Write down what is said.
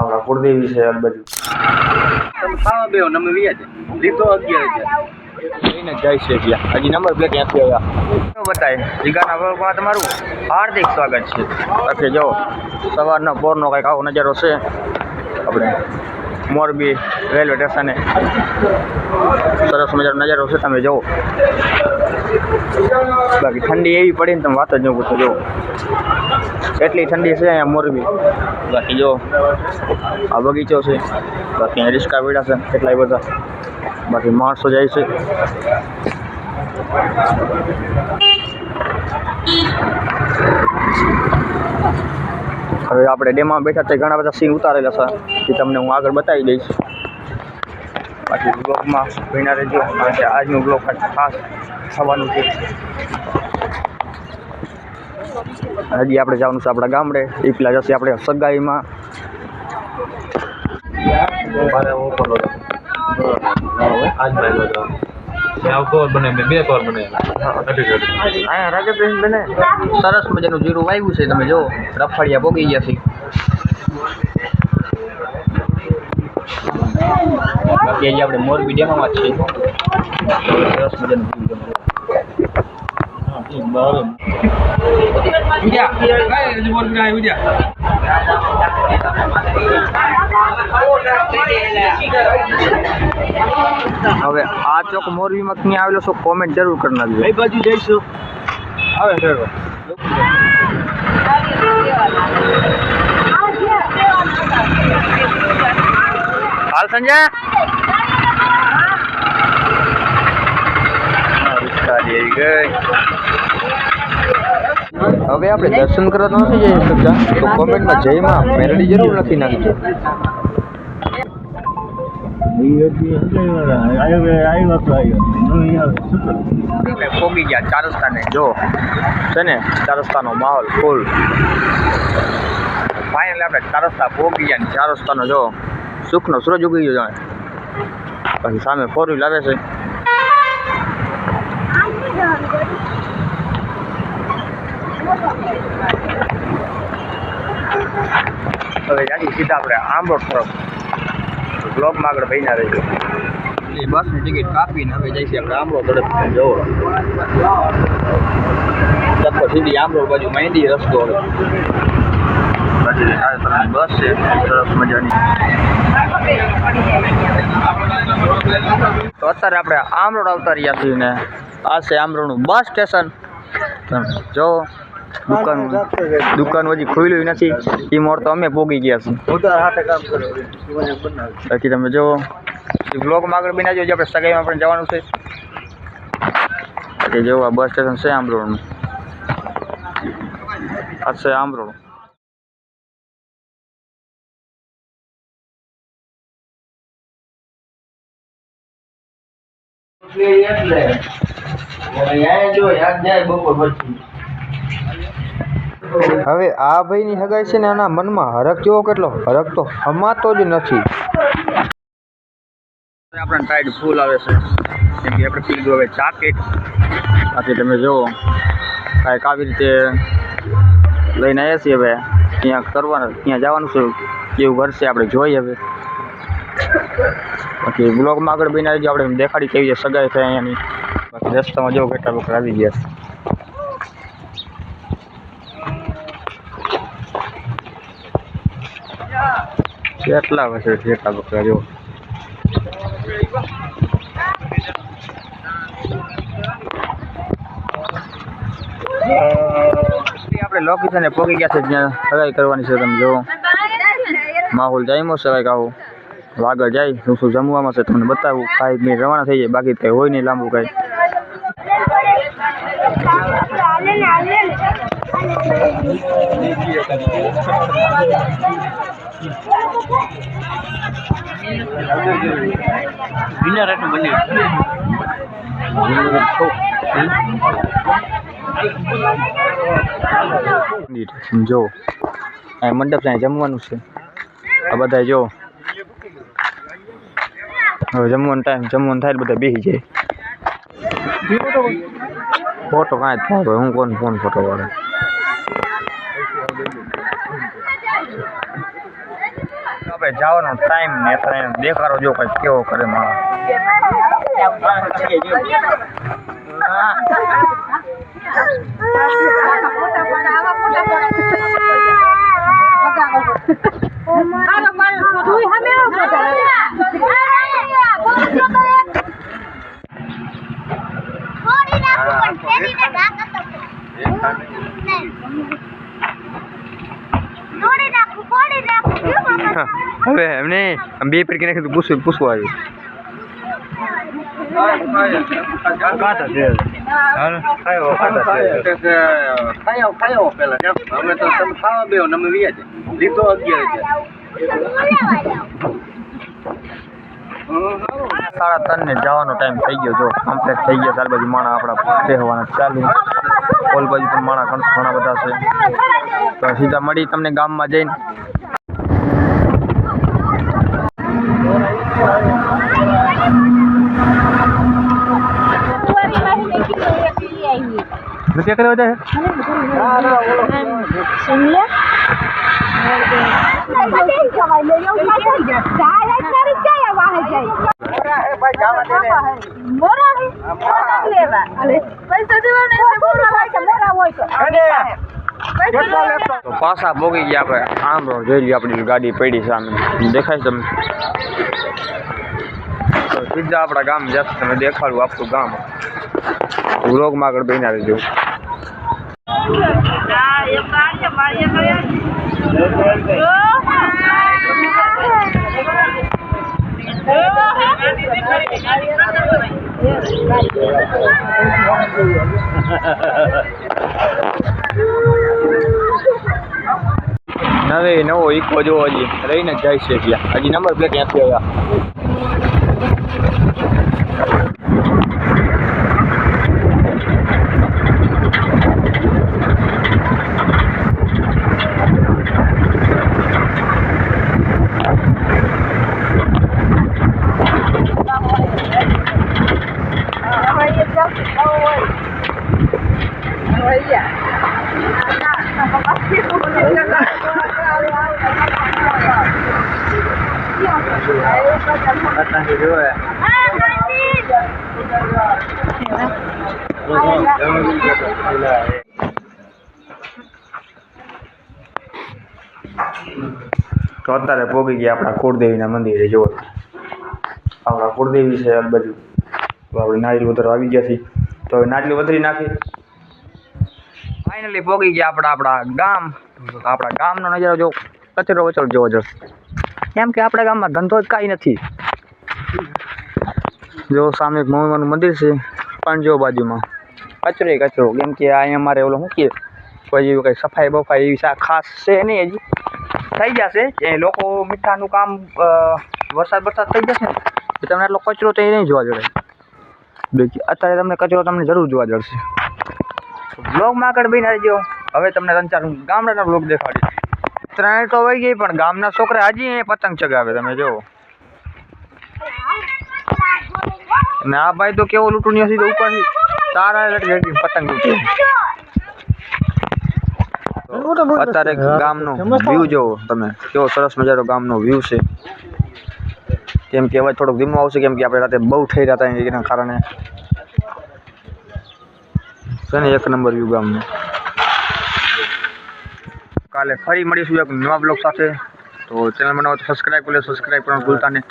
આપણા કુળદેવી છે આ બધું તમે ખાવા બેહો નમે વ્યાજે લીધો અગિયાર હજાર લઈને હજી નંબર પ્લેટ આપી આવ્યા બતાય તમારું હાર્દિક સ્વાગત છે ઓકે જો સવારનો પોરનો કંઈક આવો નજારો છે આપણે મોરબી રેલવે સ્ટેશને સરસ મજાનો નજારો છે તમે જુઓ બાકી ઠંડી એવી પડી ને તમે વાત જ ન પૂછો જુઓ કેટલી ઠંડી છે અયા મોરબી રાખી જો આ બગીચો છે કા કેરીસ કા વેડા છે કેટલાય બધા બધી માંસ થઈ જઈ છે અરે આપણે ડે માં બેઠા તો ઘણા બધા સી ઉતારેલા છે કે તમને હું આગળ બતાઈ દેઈશ કા બ્લોગ માં બેનારા જો આજે આ બ્લોગ ખાસ થવાનો છે હજી આપણે જવાનું છે આપણા ગામડે એ પેલા જશે આપણે સગાઈમાં સરસ મજાનું જીરું વાવ્યું છે તમે જો રફાડિયા ભોગી ગયા છીએ બાકી આજે આપણે મોરબી ડેમમાં છીએ સરસ મજાનું इंदौर હવે આ ચોક મોરબી માં આવેલો છો કોમેન્ટ જરૂર કરી નાખજો એ બાજુ જઈશું આવે ડ્રાઈવર હાલ સંજય રિક્ષા આવી ગઈ હવે આપણે દર્શન કરવા નથી જઈ શકતા તો કોમેન્ટમાં જયમાં મેરડી જરૂર નથી નાખજો પોગી ગયા ચારસ્તાને જો છે ને ચારસ્તાનો માહોલ ફૂલ ફાઇનલ આપણે ચારસ્તા પોગી ગયા ચારસ્તાનો જો સુખનો સૂરજ ઉગી ગયો જાણે પછી સામે ફોર વ્હીલ આવે છે તો ત્યાંથી સીધા આપણે આમરોડ તરફ બ્લોકમાં આગળ બન્યા રહીએ બસની ટિકિટ કાપીને હવે જઈશું આપણે આમરોડ તરફ જવો લગભગ સીધી આમરોડ બાજુ મહેંદી રસ્તો બાજુ બસ છે મજાની તો અત્યારે આપણે આમરોડ આવતા રહ્યા છીએ ને આ છે આમરોડનું બસ સ્ટેશન જો દુકાન દુકાન હજી ખુલ્યું નથી એ મોર તો અમે પોગી ગયા છીએ બાકી તમે જોવો બ્લોગમાં આગળ બનાવજો જે આપણે સગાઈમાં પણ જવાનું છે બાકી જોવો આ બસ સ્ટેશન છે આમરોડનું આ છે આમરોડ એટલે જો યાદ જાય બપોર પછી હવે આ ભાઈની સગાઈ છે ને આના મનમાં હરક જેવો કેટલો હરખ તો હમાતો જ નથી આપણા ટાઈડ ફૂલ આવે છે કેમ કે આપણે પીધું હવે જાકેટ બાકી તમે જુઓ કાંઈક આવી રીતે લઈને આવ્યા છીએ હવે ત્યાં કરવાનું ત્યાં જવાનું છે કેવું ઘર છે આપણે જોઈએ હવે બાકી બ્લોગમાં આગળ બનાવી જો આપણે દેખાડી કેવી સગાઈ થાય અહીંયાની બાકી રસ્તામાં જો કેટલા લોકો આવી ગયા છે કેટલા વર્ષે કેટલા બકરા જો આપણે લોકેશને પહોંચી ગયા છે જ્યાં સગાઈ કરવાની છે તમે જો માહોલ જાયમો સગાઈ આવો વાગળ જાય શું શું જમવામાં છે તમને બતાવું કાંઈ મિનિટ રવાના થઈ જાય બાકી કંઈ હોય નહીં લાંબુ કાંઈ વિનર એટલું બને જો આ મંડપ ત્યાં જમવાનું છે આ બધા જો જમવાનું ટાઈમ જમવાનું થાય બધા બેસી જાય ફોટો કાંઈ જ થાય હું કોણ ફોન ફોટો વાળા કઈ જવાનો ટાઈમ ને એટલે દેખાડો જો કઈ કેવો કરે મારો Huh. હવે એમને બે પેટી નાખી પૂછવું પૂછવું આવ્યું સાડા ત્રણ ને જવાનો ટાઈમ થઈ ગયો જો કમ્પ્લીટ થઈ ગયા ત્યાર બાજુ માણા આપણા કહેવાના ચાલુ ઓલ બાજુ પણ માણા ઘણા બધા છે સીધા મળી તમને ગામમાં જઈને क्या करे वजह है सुनिए તો પાછા ભોગી ગયા આપણે આમ જોઈ લ્યો આપણી ગાડી પડી સામે દેખાય તમને બીજા આપણા ગામ જશે તમે દેખાડું આપણું ગામ વ્લોગમાં આગળ બહેના રહેજો નવે નવો ઈકો જોવો હજી રહીને જ જાય છે એટલે હજી નંબર પ્લેટ નથી આવ્યા જોયા કાંતિ કોતારે પોગી ગયા આપડા કોડદેવીના મંદિરે જો ઓ આપણા કોડદેવી સેવા बाजू તો આપણે નાડી લોતર આવી ગયા થી તો નાટલી વત્રી નાખી ફાઇનલી પોગી ગયા આપડા આપડા ગામ આપડા ગામનો નજારો જો કચરો વચળ જો જો કેમ કે આપડા ગામમાં ગંદોઈ કાઈ નથી જો સામે એક મમ્મીમાનું મંદિર છે પણ જો બાજુમાં કચરો એ કચરો કેમ કે આ અમારે ઓલો શું કહીએ કોઈ એવું કંઈ સફાઈ બફાઈ એવી ખાસ છે નહીં હજી થઈ જશે એ લોકો મીઠાનું કામ વરસાદ વરસાદ થઈ જશે ને તમને એટલો કચરો તો એ નહીં જોવા જડે અત્યારે તમને કચરો તમને જરૂર જોવા જડશે બ્લોગમાં આગળ બી ના જો હવે તમને ત્રણ ચાર ગામડાના બ્લોગ દેખાડી ત્રણે તો વહી ગઈ પણ ગામના છોકરા હજી એ પતંગ ચગાવે તમે જોવો ના ભાઈ તો કેવો લૂંટણીઓ સીધો ઉપરથી તારા લટકે પતંગ લૂંટ્યો અત્યારે ગામનો વ્યૂ જોવો તમે કેવો સરસ મજાનો ગામનો વ્યૂ છે કેમ કે અવાજ થોડોક ધીમો આવશે કેમ કે આપણે રાતે બહુ થઈ રહ્યા હતા એના કારણે છે ને એક નંબર વ્યૂ ગામનો કાલે ફરી મળીશું એક નવા બ્લોગ સાથે તો ચેનલ બનાવો તો સબસ્ક્રાઈબ કરો સબસ્ક્રાઈબ કરવાનું ભૂલતા નહીં